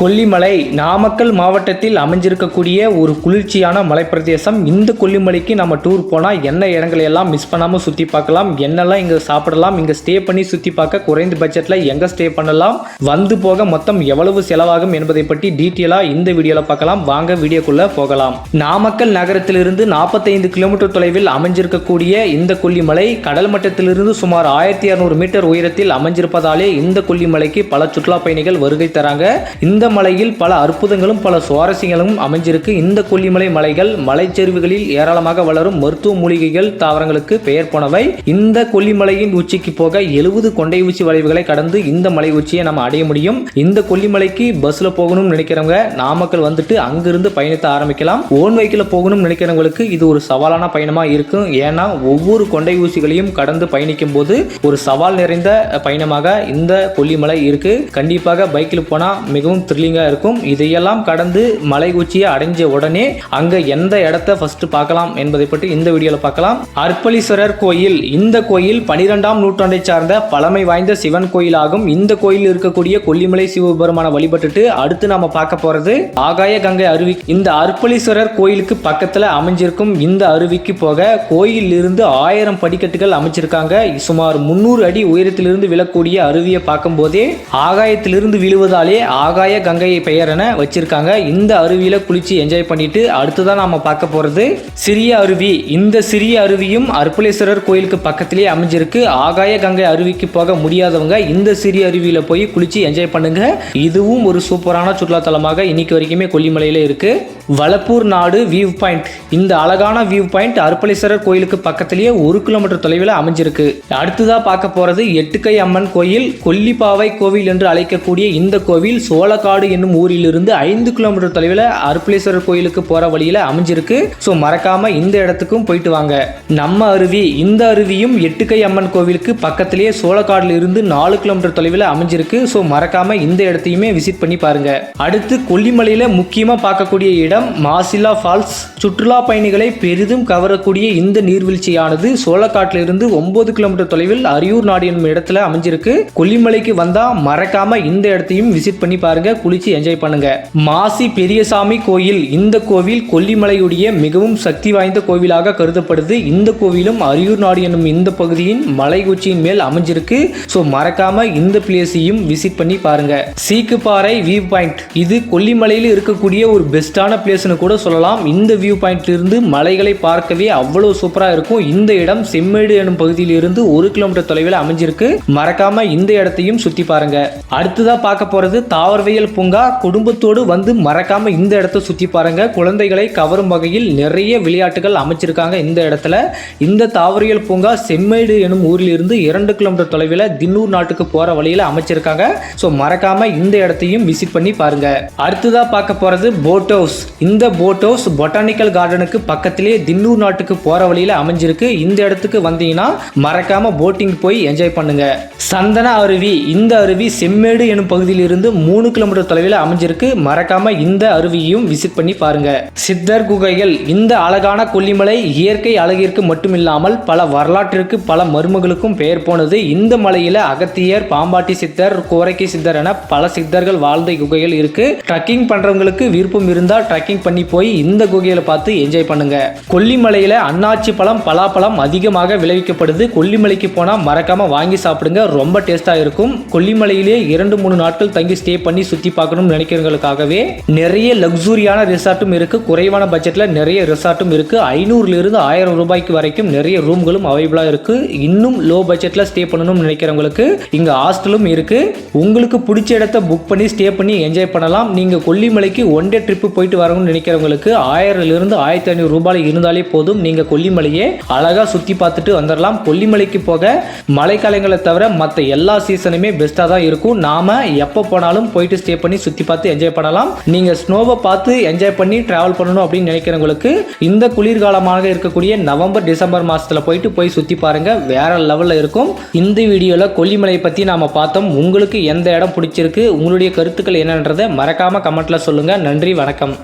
கொல்லிமலை நாமக்கல் மாவட்டத்தில் அமைஞ்சிருக்கக்கூடிய ஒரு குளிர்ச்சியான மலைப்பிரதேசம். இந்த கொல்லிமலைக்கு நம்ம டூர் போனால் என்ன இடங்களை எல்லாம் மிஸ் பண்ணாமல் சுற்றி பார்க்கலாம்? என்னெல்லாம் இங்கே சாப்பிடலாம்? இங்கே ஸ்டே பண்ணி சுற்றி பார்க்க குறைந்த பட்ஜெட்டில் எங்கே ஸ்டே பண்ணலாம்? வந்து போக மொத்தம் எவ்வளவு செலவாகும் என்பதை பற்றி டீட்டெயிலாக இந்த வீடியோவில் பார்க்கலாம். வாங்க வீடியோக்குள்ளே போகலாம். நாமக்கல் நகரத்திலிருந்து நாற்பத்தைந்து கிலோமீட்டர் தொலைவில் அமைஞ்சிருக்கக்கூடிய இந்த கொல்லிமலை கடல் மட்டத்திலிருந்து சுமார் ஆயிரத்தி இரநூறு மீட்டர் உயரத்தில் அமைஞ்சிருப்பதாலே இந்த கொல்லிமலைக்கு பல சுற்றுலா பயணிகள் வருகை தராங்க. இந்த மலையில் பல அற்புதங்களும் பல சுவாரஸ்யங்களும் அமைஞ்சிருக்கு. இந்த கொல்லிமலை மலைகள் மலைச்சரிவுகளில் ஏராளமாக வளரும் மருத்துவ மூலிகைகள் தாவரங்களுக்கு பெயர் போனவை. இந்த கொல்லிமலையின் உச்சிக்கு போக எழுபது கொண்டை உச்சி வளைவுகளை கடந்து இந்த மலை உச்சியை நம்ம அடைய முடியும். இந்த கொல்லிமலைக்கு பஸ்ல போகணும்னு நினைக்கிறவங்க நாமக்கல் வந்துட்டு அங்கிருந்து பயணித்த ஆரம்பிக்கலாம். ஓன் வைக்கில் போகணும்னு நினைக்கிறவங்களுக்கு இது ஒரு சவாலான பயணமா இருக்கும். ஏன்னா ஒவ்வொரு கொண்டை ஊசிகளையும் கடந்து பயணிக்கும் போது ஒரு சவால் நிறைந்த பயணமாக இந்த கொல்லிமலை இருக்கு. கண்டிப்பாக பைக்கில் போனா மிகவும் த்ரில்லிங்காக இருக்கும். இதையெல்லாம் கடந்து மலை உச்சியை அடைஞ்ச உடனே அங்கே எந்த இடத்த ஃபர்ஸ்ட் பார்க்கலாம் என்பதை பற்றி இந்த வீடியோவில் பார்க்கலாம். அர்ப்பளீஸ்வரர் கோயில் இந்த கோயில் பனிரெண்டாம் நூற்றாண்டை சார்ந்த பழமை வாய்ந்த சிவன் கோயிலாகும். இந்த கோயில் இருக்கக்கூடிய கொல்லிமலை சிவபெருமான வழிபட்டுட்டு அடுத்து நாம பார்க்க போறது ஆகாய கங்கை அருவி. இந்த அர்ப்பளீஸ்வரர் கோயிலுக்கு பக்கத்துல அமைஞ்சிருக்கும் இந்த அருவிக்கு போக கோயில் இருந்து ஆயிரம் படிக்கட்டுகள் அமைச்சிருக்காங்க. சுமார் முன்னூறு அடி உயரத்திலிருந்து விழக்கூடிய அருவியை பார்க்கும் போதே ஆகாயத்திலிருந்து விழுவதாலே ஆகாய கங்கை பெயர் என வச்சிருக்காங்க. இந்த அருவியில குளிச்சு என்ஜாய் பண்ணிட்டு அடுத்துதான் நாம பார்க்க போறது சிறிய அருவி. இந்த சிறிய அருவியும் அர்ப்பளேஸ்வரர் கோயிலுக்கு பக்கத்திலேயே அமைஞ்சிருக்கு. ஆகாய கங்கை அருவிக்கு போக முடியாதவங்க இந்த சிறிய அருவியில போய் குளிச்சு என்ஜாய் பண்ணுங்க. இதுவும் ஒரு சூப்பரான சுற்றுலா தலமாக இன்னைக்கு வரைக்குமே கொல்லிமலையில இருக்கு. வளப்பூர் நாடு வியூ பாயிண்ட் இந்த அழகான வியூ பாயிண்ட் அர்ப்பளேஸ்வரர் கோயிலுக்கு பக்கத்திலேயே ஒரு கிலோமீட்டர் தொலைவில் அமைஞ்சிருக்கு. அடுத்ததா பார்க்க போறது எட்டுக்கை அம்மன் கோயில். கொல்லிப்பாவை கோவில் என்று அழைக்கக்கூடிய இந்த கோவில் சோழ சோளக்காடு என்னும் ஊரிலிருந்து ஐந்து கிலோமீட்டர் தொலைவில் அர்ப்பளேஸ்வரர் கோயிலுக்கு போற வழியில அமைஞ்சிருக்கு. ஸோ மறக்காம இந்த இடத்துக்கும் போயிட்டு வாங்க. நம்ம அருவி இந்த அருவியும் எட்டுக்கை அம்மன் கோவிலுக்கு பக்கத்திலேயே சோளக்காடுல இருந்து நாலு கிலோமீட்டர் தொலைவில் அமைஞ்சிருக்கு. ஸோ மறக்காம இந்த இடத்தையுமே விசிட் பண்ணி பாருங்க. அடுத்து கொல்லிமலையில முக்கியமா பார்க்கக்கூடிய இடம் மாசிலா ஃபால்ஸ். சுற்றுலா பயணிகளை பெரிதும் கவரக்கூடிய இந்த நீர்வீழ்ச்சியானது சோழக்காட்டிலிருந்து ஒன்பது கிலோமீட்டர் தொலைவில் அரியூர் நாடு என்னும் இடத்துல அமைஞ்சிருக்கு. கொல்லிமலைக்கு வந்தா மறக்காம இந்த இடத்தையும் விசிட் பண்ணி பாருங்க. குளிச்சு என்ஜாய் பண்ணுங்க. மாசி பெரியசாமி கோயில் இந்த கோவில் கொல்லிமலையுடைய மிகவும் சக்தி வாய்ந்த கோவிலாக கருதப்படுது. இந்த கோவிலும் அரியூர் நாடு என்னும் இந்த பகுதியின் மலை உச்சியின் மேல் அமைஞ்சிருக்கு. ஸோ மறக்காம இந்த பிளேஸையும் விசிட் பண்ணி பாருங்க. சீக்குப்பாறை வியூ பாயிண்ட் இது கொல்லிமலையில் இருக்கக்கூடிய ஒரு பெஸ்டான பிளேஸ்னு கூட சொல்லலாம். இந்த வியூ பாயிண்ட்ல இருந்து மலைகளை பார்க்கவே அவ்வளவு சூப்பரா இருக்கும். இந்த இடம் செம்மேடு எனும் பகுதியில் இருந்து ஒரு கிலோமீட்டர் தொலைவில் அமைஞ்சிருக்கு. மறக்காம இந்த இடத்தையும் சுத்தி பாருங்க. அடுத்ததா பார்க்க போறது தாவரவியல் பூங்கா குடும்பத்தோடு வந்து மறக்காம இந்த இடத்த சுத்தி பாருங்க. குழந்தைகளை கவரும் வகையில் நிறைய விளையாட்டுகள் அமைச்சிருக்காங்க இந்த இடத்துல. இந்த தாவரியல் பூங்கா செம்மேடு எனும் ஊரில் இருந்து இரண்டு கிலோமீட்டர் தொலைவில் தின்னூர் நாட்டுக்கு போற வழியில அமைச்சிருக்காங்க. ஸோ மறக்காம இந்த இடத்தையும் விசிட் பண்ணி பாருங்க. அடுத்ததா பார்க்க போறது போட் ஹவுஸ் இந்த போட் ஹவுஸ் பொட்டானிக்கல் கார்டனுக்கு பக்கத்திலே தின்னூர் நாட்டுக்கு போற வழியில அமைஞ்சிருக்கு. இந்த இடத்துக்கு வந்தீங்கன்னா மறக்காம போட்டிங் போய் என்ஜாய் பண்ணுங்க. சந்தன அருவி. இந்த அருவி செம்மேடு எனும் பகுதியில் இருந்து மூணு கிலோமீட்டர் தொலைவில் அமைஞ்சிருக்கு. மறக்காம இந்த அருவியையும் விசிட் பண்ணி பாருங்க. சித்தர் குகைகள் இந்த அழகான கொல்லிமலை இயற்கை அழகிற்கு மட்டுமில்லாமல் பல வரலாற்றிற்கு பல மருமகளுக்கும் பெயர் போனது இந்த மலையில அகத்தியர் பாம்பாட்டி சித்தர் கோரைக்கை சித்தர் என பல சித்தர்கள் வாழ்ந்த குகைகள் இருக்கு. ட்ரக்கிங் பண்றவங்களுக்கு விருப்பம் இருந்தா ட்ரக்கிங் பண்ணி போய் இந்த குகையில பார்த்து என்ஜாய் பண்ணுங்க. கொல்லிமலையில அன்னாச்சி பழம் பலாப்பழம் அதிகமாக விளைவிக்கப்படுது. கொல்லிமலைக்கு போனா மறக்காம வாங்கி சாப்பிடுங்க. ரொம்ப டேஸ்டா இருக்கும். கொல்லிமலையிலே இரண்டு மூணு நாட்கள் தங்கி ஸ்டே பண்ணி சுற்றி பார்க்கணும்னு நினைக்கிறவங்களுக்காகவே நிறைய லக்ஸூரியான ரிசார்ட்டும் இருக்கு. குறைவான பட்ஜெட்ல நிறைய ரிசார்ட்டும் இருக்கு. ஐநூறுல இருந்து ஆயிரம் ரூபாய்க்கு வரைக்கும் நிறைய ரூம்களும் அவைலபிளாக இருக்கு. இன்னும் லோ பட்ஜெட்ல ஸ்டே பண்ணணும்னு நினைக்கிறவங்களுக்கு இங்க ஹாஸ்டலும் இருக்கு. உங்களுக்கு பிடிச்ச இடத்த புக் பண்ணி ஸ்டே பண்ணி என்ஜாய் பண்ணலாம். நீங்க கொல்லிமலைக்கு ஒன் டே ட்ரிப் போயிட்டு வரணும்னு நினைக்கிறவங்களுக்கு ஆயிரம்ல இருந்து ஆயிரத்தி ஐநூறு ரூபாய் இருந்தாலே போதும். நீங்க கொல்லிமலையே அழகா சுத்தி பார்த்துட்டு வந்துடலாம் கொல்லிமலைக்கு போக மழைக்காலங்களை தவிர மற்ற எல்லா சீசனுமே பெஸ்ட்டாக தான் இருக்கும். நாம எப்போ போனாலும் போயிட்டு ஸ்டே பண்ணி சுற்றி பார்த்து என்ஜாய் பண்ணலாம். நீங்கள் ஸ்னோவை பார்த்து என்ஜாய் பண்ணி ட்ராவல் பண்ணணும் அப்படின்னு நினைக்கிறவங்களுக்கு இந்த குளிர்காலமாக இருக்கக்கூடிய நவம்பர் டிசம்பர் மாதத்தில் போயிட்டு போய் சுற்றி பாருங்கள் வேற லெவலில் இருக்கும். இந்த வீடியோவில் கொல்லிமலையை பற்றி நாம் பார்த்தோம். உங்களுக்கு எந்த இடம் பிடிச்சிருக்கு? உங்களுடைய கருத்துக்கள் என்னன்றதை மறக்காமல் கமெண்ட்டில் சொல்லுங்கள் நன்றி வணக்கம்.